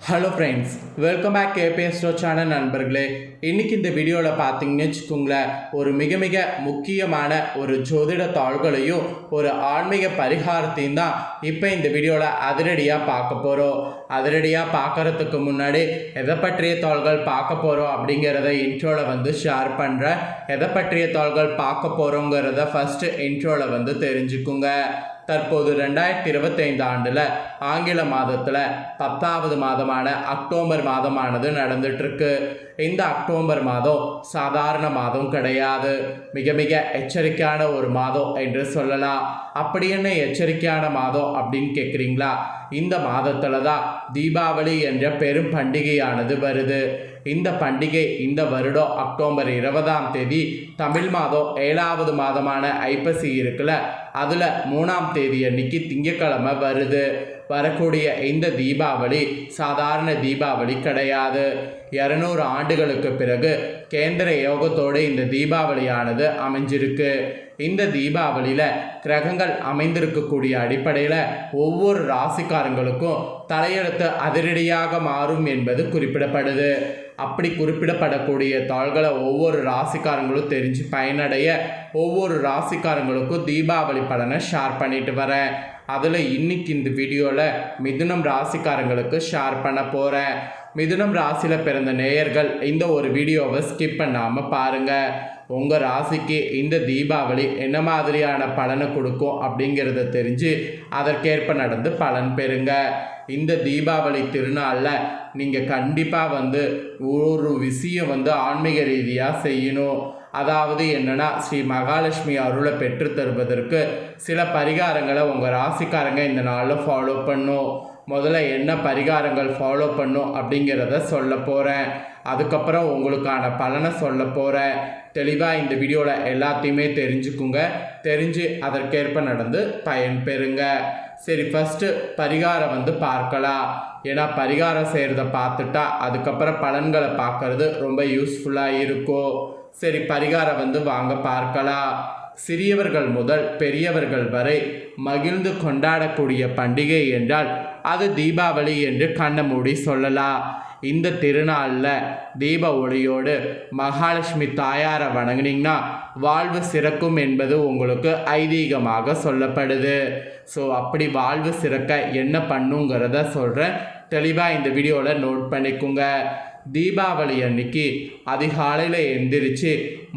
Hello friends welcome back கேபிஎஸ்டோ channel நண்பர்களே. இன்றைக்கி இந்த வீடியோவில் பார்த்தீங்கன்னு வச்சுக்கோங்களேன் ஒரு மிக மிக முக்கியமான ஒரு ஜோதிட தாள்களையும் ஒரு ஆன்மீக பரிகாரத்தையும் தான் இப்போ இந்த வீடியோவில் அதிரடியாக பார்க்க போகிறோம் அதிரடியாக பார்க்கறதுக்கு முன்னாடி எதை பற்றிய தாள்கள் பார்க்க போகிறோம் அப்படிங்கிறத இன்ட்ரோவில் வந்து ஷேர் பண்ணுறேன் எதை பற்றிய தாள்கள் பார்க்க போகிறோங்கிறத ஃபஸ்ட்டு இன்ட்ரோவில் வந்து தெரிஞ்சுக்குங்க. தற்போது ரெண்டாயிரத்தி இருபத்தைந்து ஆண்டில் ஆங்கில மாதத்தில் பத்தாவது மாதமான அக்டோபர் மாதமானது நடந்துட்டுருக்கு. இந்த அக்டோபர் மாதம் சாதாரண மாதம் கிடையாது. மிக மிக எச்சரிக்கையான ஒரு மாதம் என்று சொல்லலாம். அப்படி என்ன எச்சரிக்கையான மாதம் அப்படின்னு கேட்குறீங்களா இந்த மாதத்தில் தான் தீபாவளி என்ற பெரும் பண்டிகையானது வருது. இந்த பண்டிகை இந்த வருடம் அக்டோபர் இருபதாம் தேதி தமிழ் மாதம் ஏழாவது மாதமான ஐப்பசி இருக்குல்ல அதில் மூணாம் தேதி அன்னைக்கு திங்கக்கிழமை வருது. வரக்கூடிய இந்த தீபாவளி சாதாரண தீபாவளி கிடையாது. இரநூறு ஆண்டுகளுக்கு பிறகு கேந்திர யோகத்தோடு இந்த தீபாவளியானது அமைஞ்சிருக்கு. இந்த தீபாவளியில் கிரகங்கள் அமைந்திருக்கக்கூடிய அடிப்படையில் ஒவ்வொரு ராசிக்காரங்களுக்கும் தலையெழுத்து அதிரடியாக மாறும் என்பது குறிப்பிடப்படுது. அப்படி குறிப்பிடப்படக்கூடிய தாள்களை ஒவ்வொரு ராசிக்காரங்களும் தெரிஞ்சு பயனடைய ஒவ்வொரு ராசிக்காரங்களுக்கும் தீபாவளி பலனை ஷேர் பண்ணிட்டு வரேன். அதில் இன்னைக்கு இந்த வீடியோவில் மிதுனம் ராசிக்காரங்களுக்கு ஷேர் பண்ண போகிறேன் மிதுனம் ராசியில் பிறந்த நேயர்கள் இந்த ஒரு வீடியோவை ஸ்கிப் பண்ணாமல் பாருங்கள் உங்கள் ராசிக்கு இந்த தீபாவளி என்ன மாதிரியான பலனை கொடுக்கும் அப்படிங்கிறத தெரிஞ்சு அதற்கேற்ப நடந்து பலன் பெறுங்க. இந்த தீபாவளி திருநாளில் நீங்கள் கண்டிப்பாக வந்து ஒரு விஷயம் வந்து ஆன்மீக ரீதியாக செய்யணும். அதாவது என்னென்னா ஸ்ரீ மகாலட்சுமி அருளை பெற்று தருவதற்கு சில பரிகாரங்களை உங்கள் ராசிக்காரங்க இந்த நாளில் ஃபாலோ பண்ணும். முதல்ல என்ன பரிகாரங்கள் ஃபாலோ பண்ணும் அப்படிங்கிறத சொல்ல போகிறேன் அதுக்கப்புறம் உங்களுக்கான பலனை சொல்ல போகிறேன் தெளிவாக இந்த வீடியோவில் எல்லாத்தையுமே தெரிஞ்சுக்குங்க. தெரிஞ்சு அதற்கேற்ப நடந்து பயன் பெறுங்க. சரி ஃபஸ்ட்டு பரிகாரம் வந்து பார்க்கலாம். ஏன்னா பரிகாரம் செய்கிறத பார்த்துட்டா அதுக்கப்புறம் பலன்களை பார்க்கறது ரொம்ப யூஸ்ஃபுல்லாக இருக்கும். சரி பரிகாரம் வந்து வாங்க பார்க்கலாம். சிறியவர்கள் முதல் பெரியவர்கள் வரை மகிழ்ந்து கொண்டாடக்கூடிய பண்டிகை என்றால் அது தீபாவளி என்று கண்ண மூடி சொல்லலாம் இந்த திருநாளில் தீப ஒளியோடு மகாலட்சுமி தாயாரை வணங்குனீங்கன்னா வாழ்வு சிறக்கும் என்பது உங்களுக்கு ஐதீகமாக சொல்லப்படுது. ஸோ அப்படி வாழ்வு சிறக்க என்ன பண்ணுங்கிறத சொல்கிறேன் தெளிவாக இந்த வீடியோவில் நோட் பண்ணிக்கோங்க. தீபாவளி அன்னைக்கு அதிகாலையில் எந்திரிச்சு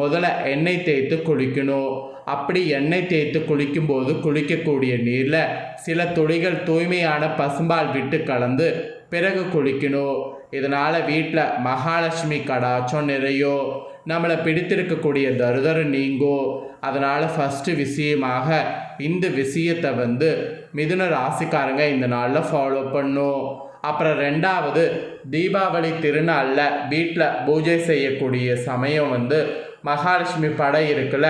முதல்ல எண்ணெய் தேய்த்து குளிக்கணும். அப்படி எண்ணெய் தேய்த்து குளிக்கும்போது குளிக்கக்கூடிய நீரில் சில துளிகள் தூய்மையான பசும்பால் விட்டு கலந்து பிறகு குளிக்கணும். இதனால் வீட்டில் மகாலட்சுமி கடாச்சம் நிறையோ நம்மளை பிடித்திருக்கக்கூடிய தருதரம் நீங்கும். அதனால் ஃபஸ்ட்டு விஷயமாக இந்த விஷயத்தை வந்து மிதுன ராசிக்காரங்க இந்த நாளில் ஃபாலோ பண்ணும். அப்புறம் ரெண்டாவது தீபாவளி திருநாளில் வீட்டில் பூஜை செய்யக்கூடிய சமயம் வந்து மகாலட்சுமி படம் இருக்குல்ல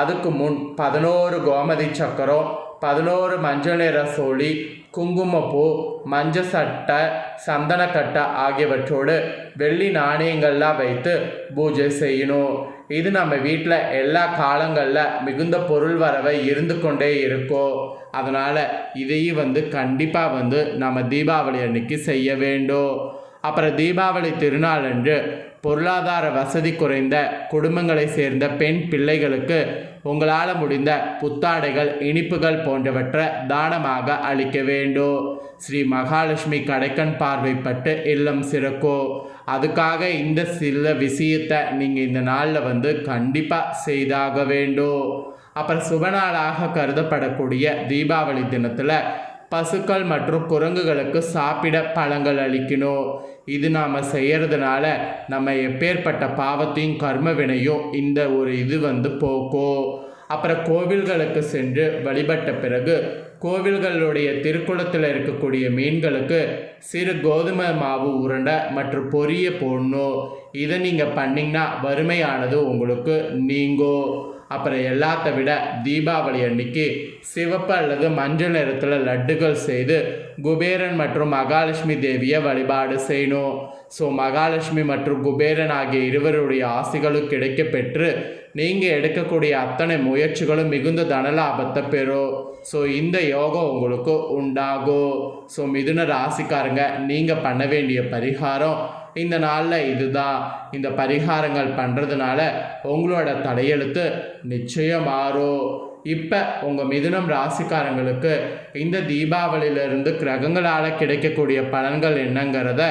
அதுக்கு முன் பதினோரு கோமதி சக்கரம் பதினோரு மஞ்சள் நிற சோழி குங்குமப்பூ மஞ்ச சட்டை சந்தனக்கட்டை ஆகியவற்றோடு வெள்ளி நாணயங்கள்லாம் வைத்து பூஜை செய்யணும். இது நம்ம வீட்டில் எல்லா காலங்களில் மிகுந்த பொருள் வரவை இருந்து கொண்டே இருக்கும். அதனால் இதையும் வந்து கண்டிப்பாக வந்து நம்ம தீபாவளி அன்னைக்கு செய்ய வேண்டும். அப்புறம் தீபாவளி திருநாள் அன்று பொருளாதார வசதி குறைந்த குடும்பங்களை சேர்ந்த பெண் பிள்ளைகளுக்கு உங்களால் முடிந்த புத்தாடைகள் இனிப்புகள் போன்றவற்றை தானமாக அளிக்க வேண்டும். ஸ்ரீ மகாலட்சுமி கடைக்கண் பார்வைப்பட்டு இல்லம் சிறக்கும் அதுக்காக இந்த சில விஷயத்தை நீங்கள் இந்த நாளில் வந்து கண்டிப்பாக செய்தாக வேண்டும். அப்புறம் சுபநாளாக கருதப்படக்கூடிய தீபாவளி தினத்தில் பசுக்கள் மற்றும் குரங்குகளுக்கு சாப்பிட பழங்கள் அளிக்கணும் இது நாம் செய்கிறதுனால நம்ம எப்பேற்பட்ட பாவத்தையும் கர்ம வினையும் இந்த ஒரு இது வந்து போக்கும் அப்புறம் கோவில்களுக்கு சென்று வழிபட்ட பிறகு கோவில்களுடைய திருக்குளத்தில் இருக்கக்கூடிய மீன்களுக்கு சிறு கோதுமை மாவு உருண்டை மற்றும் பொரிய போடணும். இதை நீங்கள் பண்ணிங்கன்னா வறுமையானது உங்களுக்கு நீங்கும். அப்புறம் எல்லாத்த விட தீபாவளி அன்னைக்கு சிவப்பு அல்லது மஞ்சள் நிறத்தில் லட்டுகள் செய்து குபேரன் மற்றும் மகாலட்சுமி தேவியை வழிபாடு செய்யணும். ஸோ மகாலட்சுமி மற்றும் குபேரன் ஆகிய இருவருடைய ஆசைகளும் கிடைக்க பெற்று நீங்கள் எடுக்கக்கூடிய அத்தனை முயற்சிகளும் மிகுந்த தனலாபத்தை பெறும் ஸோ இந்த யோகம் உங்களுக்கு உண்டாகும் ஸோ மிதுன ராசிக்காரங்க நீங்கள் பண்ண வேண்டிய பரிகாரம் இந்த நாளில் இதுதான். இந்த பரிகாரங்கள் பண்ணுறதுனால உங்களோட தலையெழுத்து நிச்சயம் மாறும் இப்போ உங்கள் மிதுனம் ராசிக்காரங்களுக்கு இந்த தீபாவளியிலிருந்து கிரகங்களால் கிடைக்கக்கூடிய பலன்கள் என்னங்கிறத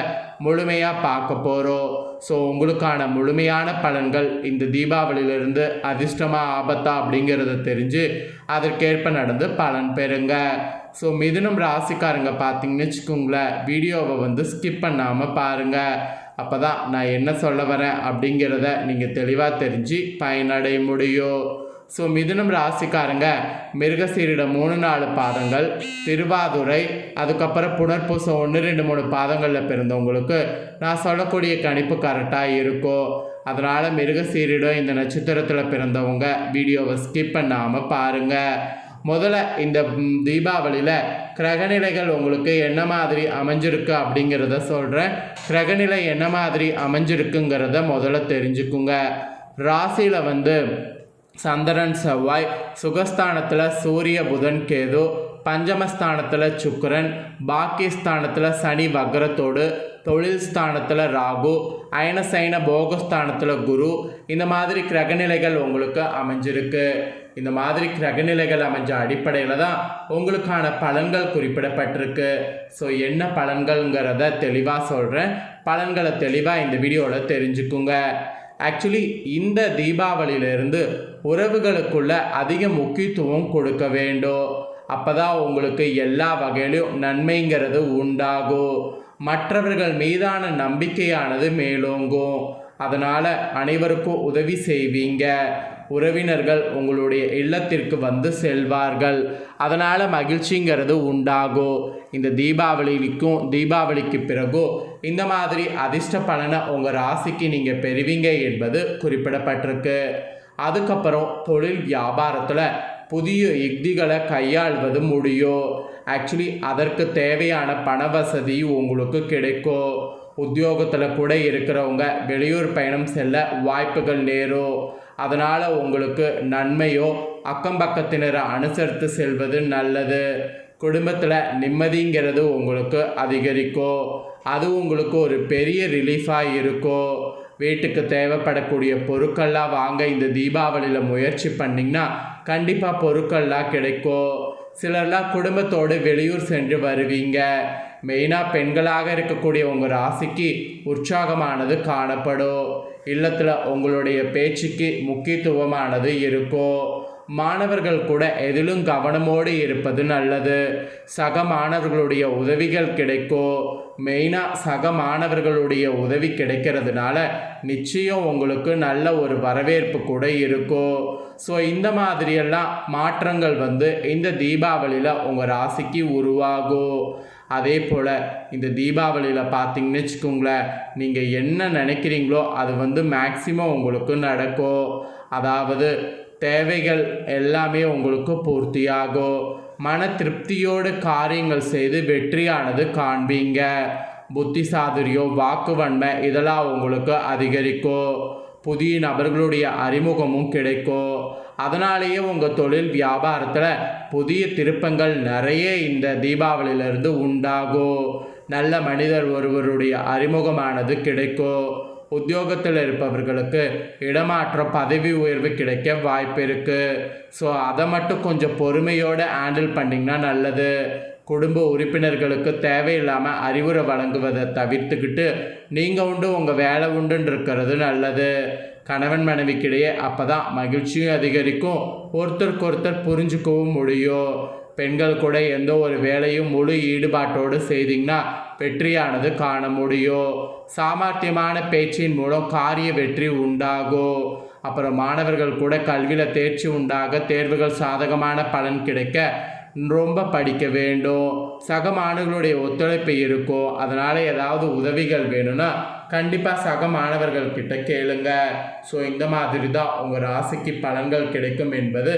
முழுமையாக பார்க்க போகிறோம் ஸோ உங்களுக்கான முழுமையான பலன்கள் இந்த தீபாவளியிலிருந்து அதிர்ஷ்டமாக ஆபத்தா அப்படிங்கிறத தெரிஞ்சு அதற்கேற்ப நடந்து பலன் பெறுங்க. ஸோ மிதுனம் ராசிக்காரங்க பார்த்தீங்கன்னு வச்சுக்கோங்களேன் வீடியோவை வந்து ஸ்கிப் பண்ணாமல் பாருங்கள் அப்போ தான் நான் என்ன சொல்ல வரேன் அப்படிங்கிறத நீங்கள் தெளிவாக தெரிஞ்சு பயனடைய முடியும். ஸோ மிதுனம் ராசிக்காரங்க மிருகசீரிட மூணு நாலு பாதங்கள் திருவாதுரை அதுக்கப்புறம் புனர்பூசம் ஒன்று ரெண்டு மூணு பாதங்களில் பிறந்தவங்களுக்கு நான் சொல்லக்கூடிய கணிப்பு கரெக்டாக இருக்கும் அதனால் மிருகசீரிடம் இந்த நட்சத்திரத்தில் பிறந்தவங்க வீடியோவை ஸ்கிப் பண்ணாமல் பாருங்கள் முதல்ல இந்த தீபாவளியில் கிரகநிலைகள் உங்களுக்கு என்ன மாதிரி அமைஞ்சிருக்கு அப்படிங்கிறத சொல்கிறேன் கிரகநிலை என்ன மாதிரி அமைஞ்சிருக்குங்கிறத முதல்ல தெரிஞ்சுக்குங்க. ராசியில் வந்து சந்திரன் செவ்வாய் சுகஸ்தானத்தில் சூரிய புதன் கேது பஞ்சமஸ்தானத்தில் சுக்கரன் பாக்கியஸ்தானத்தில் சனி வக்ரத்தோடு தொழில் ஸ்தானத்தில் ராகு அயனசைன போகஸ்தானத்தில் குரு. இந்த மாதிரி கிரகநிலைகள் உங்களுக்கு அமைஞ்சிருக்கு. இந்த மாதிரி கிரகநிலைகள் அமைஞ்ச அடிப்படையில் தான் உங்களுக்கான பலன்கள் குறிப்பிடப்பட்டிருக்கு. ஸோ என்ன பலன்கள்ங்கிறத தெளிவாக சொல்கிறேன் பலன்களை தெளிவாக இந்த வீடியோவில் தெரிஞ்சுக்குங்க. ஆக்சுவலி இந்த தீபாவளியிலிருந்து உறவுகளுக்குள்ள அதிக முக்கியத்துவம் கொடுக்க வேண்டும். அப்போதான் உங்களுக்கு எல்லா வகையிலும் நன்மைங்கிறது உண்டாகும். மற்றவர்கள் மீதான நம்பிக்கையானது மேலோங்கும். அதனால் அனைவருக்கும் உதவி செய்வீங்க. உறவினர்கள் உங்களுடைய இல்லத்திற்கு வந்து செல்வார்கள். அதனால் மகிழ்ச்சிங்கிறது உண்டாகும் இந்த தீபாவளிக்கும் தீபாவளிக்கு பிறகு இந்த மாதிரி அதிர்ஷ்ட பலனை உங்கள் ராசிக்கு நீங்கள் பெறுவீங்க என்பது குறிப்பிடப்பட்டிருக்கு. அதுக்கப்புறம் தொழில் வியாபாரத்தில் புதிய யுக்திகளை கையாள்வது முடியும் ஆக்சுவலி அதற்கு தேவையான பண வசதி உங்களுக்கு கிடைக்கும் உத்தியோகத்தில் கூட இருக்கிறவங்க வெளியூர் பயணம் செல்ல வாய்ப்புகள் நேரும் அதனால் உங்களுக்கு நன்மையோ அக்கம் பக்கத்தினரை அனுசரித்து செல்வது நல்லது. குடும்பத்தில் நிம்மதிங்கிறது உங்களுக்கு அதிகரிக்கும் அது உங்களுக்கு ஒரு பெரிய ரிலீஃபாக இருக்கும் வீட்டுக்கு தேவைப்படக்கூடிய பொருட்கள்லாம் வாங்க இந்த தீபாவளியில் முயற்சி பண்ணிங்கன்னா கண்டிப்பாக பொருட்கள்லாம் கிடைக்கும் சிலர்லாம் குடும்பத்தோடு வெளியூர் சென்று வருவீங்க. மெயினாக பெண்களாக இருக்கக்கூடிய உங்கள் ராசிக்கு உற்சாகமானது காணப்படும். இல்லத்தில் உங்களுடைய பேச்சுக்கு முக்கியத்துவமானது இருக்கும் மாணவர்கள் கூட எதிலும் கவனமோடு இருப்பது நல்லது. சக மாணவர்களுடைய உதவிகள் கிடைக்கும் மெயினாக சக மாணவர்களுடைய உதவி கிடைக்கிறதுனால நிச்சயம் உங்களுக்கு நல்ல ஒரு வரவேற்பு கூட இருக்கும் ஸோ இந்த மாதிரியெல்லாம் மாற்றங்கள் வந்து இந்த தீபாவளியில் உங்கள் ராசிக்கு உருவாகும் அதே போல் இந்த தீபாவளியில் பார்த்தீங்கன்னு வச்சுக்கோங்களேன் நீங்கள் என்ன நினைக்கிறீங்களோ அது வந்து மேக்சிமம் உங்களுக்கு நடக்கும். அதாவது தேவைகள் எல்லாமே உங்களுக்கு பூர்த்தியாகும். மன திருப்தியோடு காரியங்கள் செய்து வெற்றியானது காண்பீங்க. புத்தி சாதுரியம் வாக்குவன்மை இதெல்லாம் உங்களுக்கு அதிகரிக்கும். புதிய நபர்களுடைய அறிமுகமும் கிடைக்கும். அதனாலேயே உங்கள் தொழில் வியாபாரத்தில் புதிய திருப்பங்கள் நிறைய இந்த தீபாவளியிலிருந்து உண்டாகும் நல்ல மனிதர் ஒருவருடைய அறிமுகமானது கிடைக்கும் உத்தியோகத்தில் இருப்பவர்களுக்கு இடமாற்றம் பதவி உயர்வு கிடைக்க வாய்ப்பு இருக்குது ஸோ அதை மட்டும் கொஞ்சம் பொறுமையோடு ஹேண்டில் பண்ணிங்கன்னா நல்லது. குடும்ப உறுப்பினர்களுக்கு தேவையில்லாமல் அறிவுரை வழங்குவதை தவிர்த்துக்கிட்டு நீங்கள் உண்டு உங்கள் வேலை உண்டுன்னு இருக்கிறது நல்லது. கணவன் மனைவிக்கிடையே அப்போ தான் மகிழ்ச்சியும் அதிகரிக்கும். ஒருத்தருக்கு ஒருத்தர் புரிஞ்சுக்கவும் முடியும். பெண்கள் கூட எந்த ஒரு வேலையும் முழு ஈடுபாட்டோடு செய்தீங்கன்னா வெற்றியானது காண முடியும். சாமர்த்தியமான பேச்சின் மூலம் காரிய வெற்றி உண்டாகும். அப்புறம் மாணவர்கள் கூட கல்வியில் தேர்ச்சி உண்டாக தேர்வுகள் சாதகமான பலன் கிடைக்க ரொம்ப படிக்க வேண்டும். சக மாணவர்களுடைய ஒத்துழைப்பு இருக்கும் அதனால் ஏதாவது உதவிகள் வேணும்னா கண்டிப்பாக சக மாணவர்கள் கிட்ட கேளுங்க. ஸோ இந்த மாதிரி தான் உங்கள் ராசிக்கு பலன்கள் கிடைக்கும் என்பது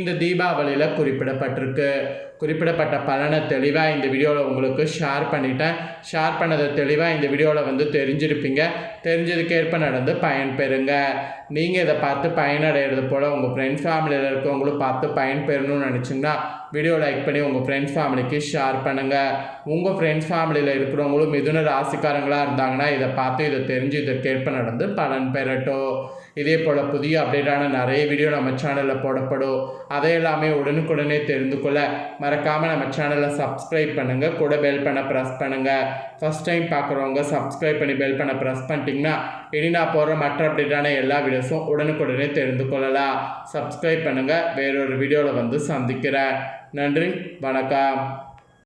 இந்த தீபாவளியில் குறிப்பிடப்பட்டிருக்கு. குறிப்பிடப்பட்ட பலனை தெளிவாக இந்த வீடியோவில் உங்களுக்கு ஷேர் பண்ணிட்டேன். ஷேர் பண்ணதை தெளிவாக இந்த வீடியோவில் வந்து தெரிஞ்சிருப்பீங்க. தெரிஞ்சதுக்கேற்ப நடந்து பயன் பெறுங்க. நீங்கள் இதை பார்த்து பயனடைகிறது போல் உங்கள் ஃப்ரெண்ட்ஸ் ஃபேமிலியில் இருக்கவங்களும் பார்த்து பயன் பெறணும்னு நினச்சிங்கன்னா வீடியோ லைக் பண்ணி உங்கள் ஃப்ரெண்ட்ஸ் ஃபேமிலிக்கு ஷேர் பண்ணுங்கள் உங்கள் ஃப்ரெண்ட்ஸ் ஃபேமிலியில் இருக்கிறவங்களும் மிதுன ராசிக்காரங்களாக இருந்தாங்கன்னா இதை பார்த்து இதை தெரிஞ்சு இதை இதற்கேற்ப நடந்து பலன் பெறட்டும். இதே போல் புதிய அப்டேட்டான நிறைய வீடியோ நம்ம சேனலில் போடப்படும். அதை எல்லாமே உடனுக்குடனே தெரிந்து கொள்ள மறக்காமல் நம்ம சேனலை சப்ஸ்கிரைப் பண்ணுங்கள் கூட பெல் பண்ண ப்ரெஸ் பண்ணுங்கள் ஃபஸ்ட் டைம் பார்க்குறவங்க சப்ஸ்கிரைப் பண்ணி பெல் பண்ண ப்ரெஸ் பண்ணிட்டீங்கன்னா இனி நான் போடுற மற்ற அப்டேட்டான எல்லா வீடியோஸும் உடனுக்குடனே தெரிந்து கொள்ளலாம். சப்ஸ்கிரைப் பண்ணுங்கள் வேறொரு வீடியோவில் வந்து சந்திக்கிறேன். நன்றி. வணக்கம்.